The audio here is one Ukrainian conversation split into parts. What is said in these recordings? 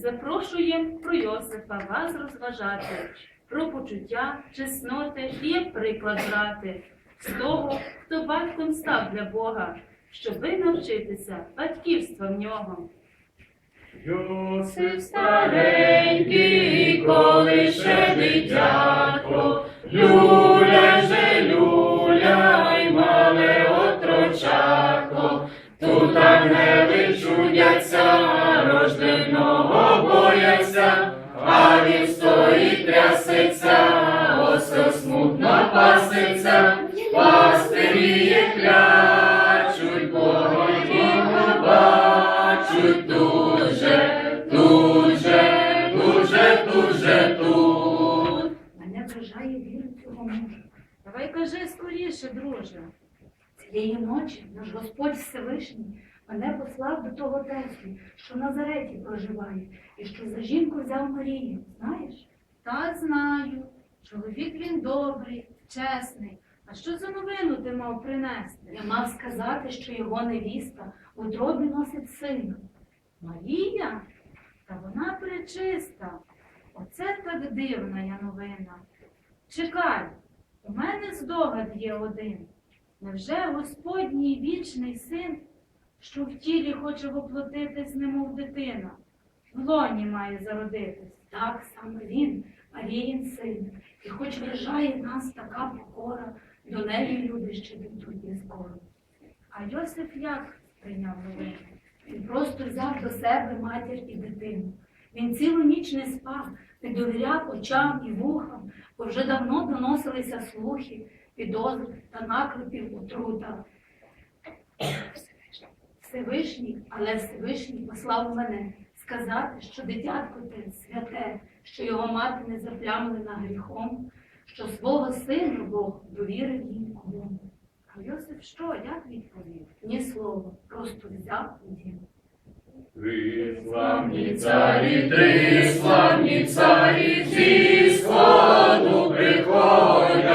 запрошуємо про Йосифа вас розважати, про почуття, чесноти і як приклад брати з того, хто батьком став для Бога, щоб ви навчитися батьківства в нього. Йосиф старенький, коли ще дитятко, скоріше, друже. Цієї ночі наш Господь Всевишній мене послав до того Теслі, що в Назареті проживає, і що за жінку взяв Марію. Знаєш? Та знаю. Чоловік він добрий, чесний. А що за новину ти мав принести? Я мав сказати, що його невіста у утробі носить сина. Марія? Та вона пречиста. Оце так дивна я новина. Чекай, у мене здогад є один. Невже Господній вічний син, що в тілі хоче воплотитись, немов дитина, в лоні має зародитись? Так саме він, Маріїн син. І хоч вражає нас така покора, до неї люди ще дійдуть не скоро. А Йосиф як прийняв новину? Він просто взяв до себе матір і дитину. Він цілу ніч не спав, не довіряв очам і вухам, бо вже давно доносилися слухи, підозр та наклепів отрута. Всевишній, але Всевишній послав мене сказати, що дитятко те святе, що його мати не заплямлена гріхом, що свого сина Бог довірив їм кому. А Йосиф що, як відповів? Ні слова, просто взяв і дів. Три славні царі, три славні царі зі сходу приходять.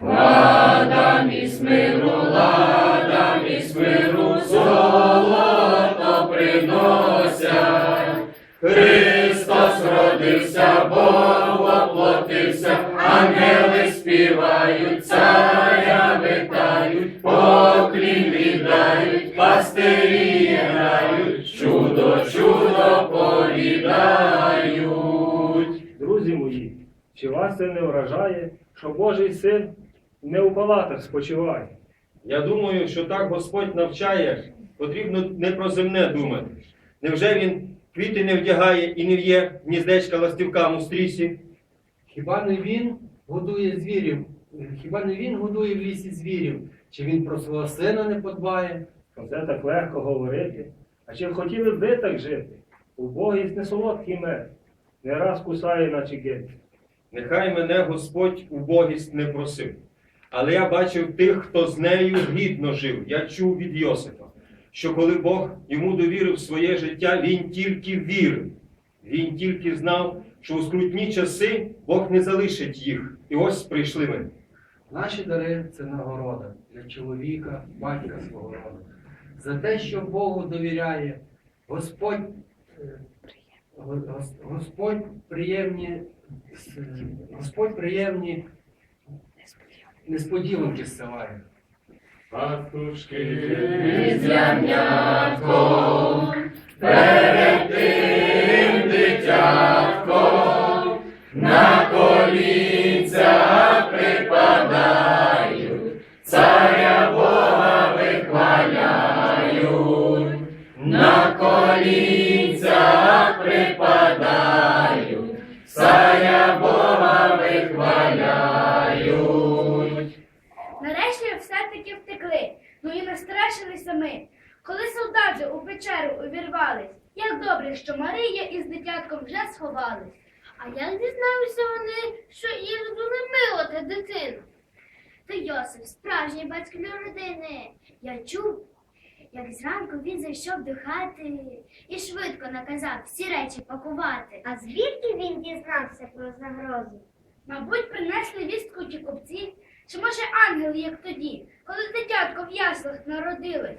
Ладам і смиру, ладам і смиру, золото приносять. Христос родився, Бог воплотився, ангели співають, царя витають, поклін віддають, пастирі вас це не вражає, що Божий син не у палатах спочиває? Я думаю, що так Господь навчає, потрібно не про земне думати. Невже він квіти не вдягає і не в'є гніздечка ластівкам у стрісі? Хіба не він годує звірів? Хіба не він годує в лісі звірів? Чи він про свого сина не подбає? Оце так легко говорити. А чи хотіли б ви так жити? Убогість не солодкий мед, не раз кусає, наче геть. Нехай мене Господь убогість не просив. Але я бачив тих, хто з нею гідно жив. Я чув від Йосифа, що коли Бог йому довірив своє життя, він тільки вірив. Він тільки знав, що у скрутні часи Бог не залишить їх. І ось прийшли ми. Наші дари це нагорода для чоловіка, батька свого роду. За те, що Богу довіряє, Господь, е, Го- Гос- Господь приємні, Господь приємні несподіванки зсилає. Пастушки з ягнятком, перед тим дитятком, на колінця припадають, царя Бога вихваляють, на колінця припадають, увірвались, як добре, що Марія із дитятком вже сховались. А як дізналися вони, що їх мило та дитину? Та Йосип, справжній батько для родини. Я чув, як зранку він зайшов до хати і швидко наказав всі речі пакувати. А звідки він дізнався про загрозу? Мабуть, принесли вістку ті купці, чи може ангели, як тоді, коли дитятко в яслах народилось,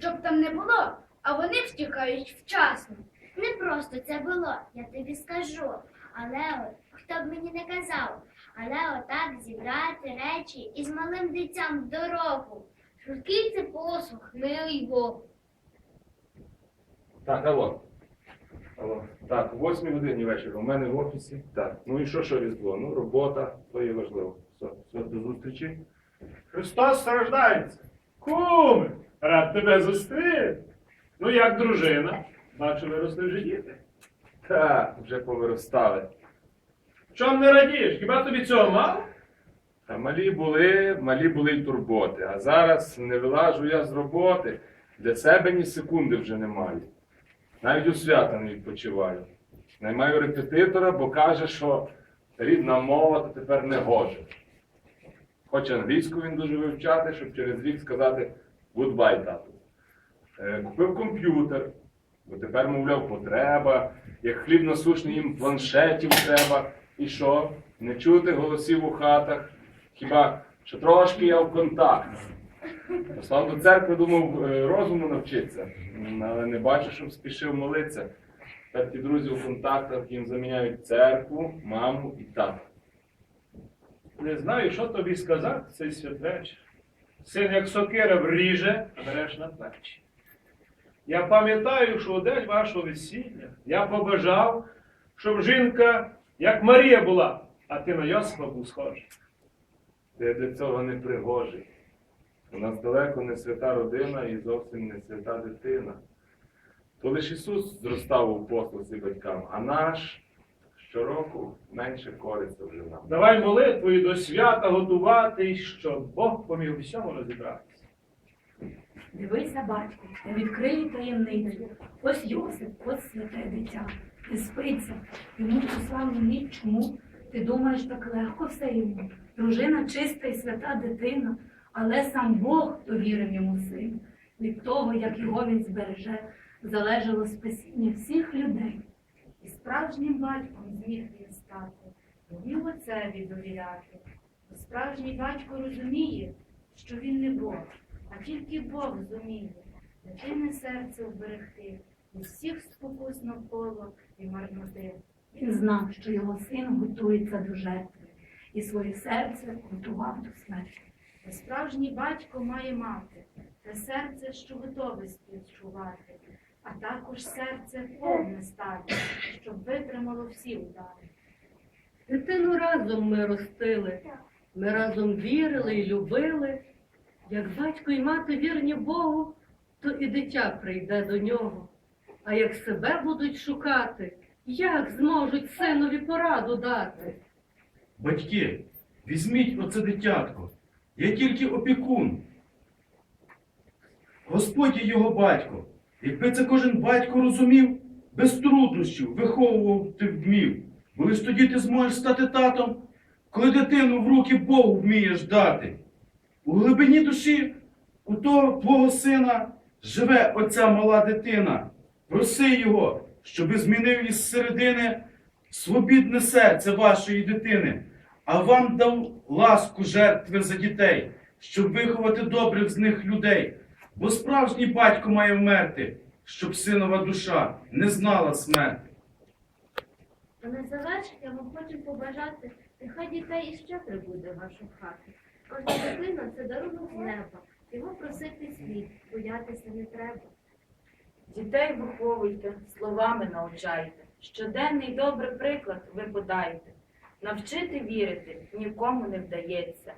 щоб там не було, а вони втікають вчасно. Не просто це було, я тобі скажу. Але от, хто б мені не казав, але отак зібрати речі і з малим дитям в дорогу. Швидкий це посух, милий Бог. Так, алло. Алло. Так, о 8 годині вечора. У мене в офісі. Так. Ну і що, що різдво? Ну, робота, то є важливо. Все, все, до зустрічі. Христос страждається. Куме, рад тебе зустріти. Ну як дружина? Бачу, виросли вже діти. Так, вже повиростали. Чом не радієш? Хіба тобі цього мало? Та малі були, малі були й турботи. А зараз не вилажу я з роботи. Для себе ні секунди вже не маю. Навіть у свята не відпочиваю. Наймаю репетитора, бо каже, що рідна мова то тепер не гоже. Хоче англійську він дуже вивчати, щоб через рік сказати goodbye, тату. Е, Купив комп'ютер, бо тепер, мовляв, потреба, як хліб насушний їм планшетів треба. І що? Не чути голосів у хатах. Хіба що трошки я в контакт. Послав до церкви, думав, е, розуму навчитися, але не бачу, щоб спішив молитися. Тепер ті друзі у контактах їм заміняють церкву, маму і тата. Не знаю, що тобі сказати цей святвечір. Син, як сокира вріже, береш на плечі. Я пам'ятаю, що у день вашого весілля я побажав, щоб жінка, як Марія була, а ти на Йосипа був схожий. Ти для цього не пригожий. У нас далеко не свята родина і зовсім не свята дитина. То лише Ісус зростав у послусі батькам, а наш щороку менше користо вже нам. Давай молитвою до свята готувати, щоб Бог поміг всьому розібратися. Дивися, батько, я відкрию таємницю. Ось Йосип, ось святе дитя. Не спиться. Йому послав ніч. Чому? Ти думаєш, так легко все йому? Дружина чиста і свята дитина, але сам Бог довірив йому син. Від того, як його він збереже, залежало спасіння всіх людей. І справжнім батьком зміг він стати, вмів отцеві довіряти. Бо справжній батько розуміє, що він не Бог, а тільки Бог зуміє дитине серце вберегти від всіх спокус навколо і марноти. Він знав, що його син готується до жертви, і своє серце готував до смерті. Бо справжній батько має мати те серце, що готове співчувати, а також серце повне стати, щоб витримало всі удари. Дитину разом ми ростили, ми разом вірили і любили. Як батько і мати вірні Богу, то і дитя прийде до нього. А як себе будуть шукати, як зможуть синові пораду дати? Батьки, візьміть оце дитятко. Я тільки опікун. Господь є його батько. Якби це кожен батько розумів, без труднощів виховував ти вмів. Бо лиш тоді ти зможеш стати татом, коли дитину в руки Богу вмієш дати. У глибині душі у того твого сина живе оця мала дитина. Проси його, щоби змінив із середини свобідне серце вашої дитини, а вам дав ласку жертви за дітей, щоб виховати добрих з них людей. Бо справжній батько має вмерти, щоб синова душа не знала смерти. А на завершення ми хочемо побажати, нехай дітей іще прибуде в вашу хату. Кожна дитина це дарунок з неба. Його просити слід, боятися не треба. Дітей виховуйте, словами навчайте. Щоденний добрий приклад ви подаєте. Навчити вірити нікому не вдається,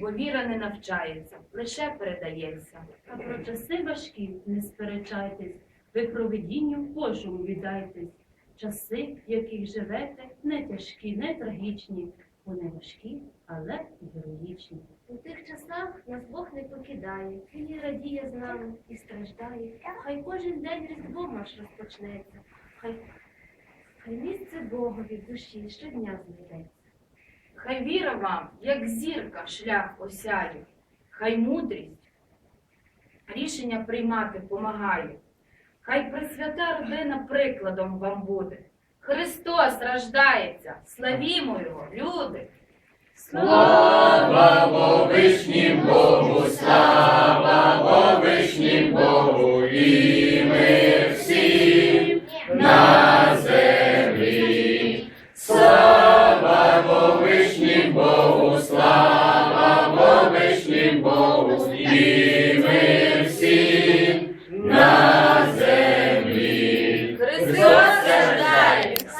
бо віра не навчається, лише передається. А про часи важкі не сперечайтесь, ви провидінню Божому віддайтесь. Часи, в яких живете, не тяжкі, не трагічні, вони важкі, але героїчні. У тих часах нас Бог не покидає, Він і радіє з нами і страждає. Хай кожен день різдво наш розпочнеться, хай, хай місце Богові в душі щодня знайдеться. Хай віра вам, як зірка, шлях осяє, хай мудрість рішення приймати помагає. Хай пресвята родина прикладом вам буде. Христос рождається, славімо Його, люди! Слава Вовишнім Богу, слава Вовишнім Богу, і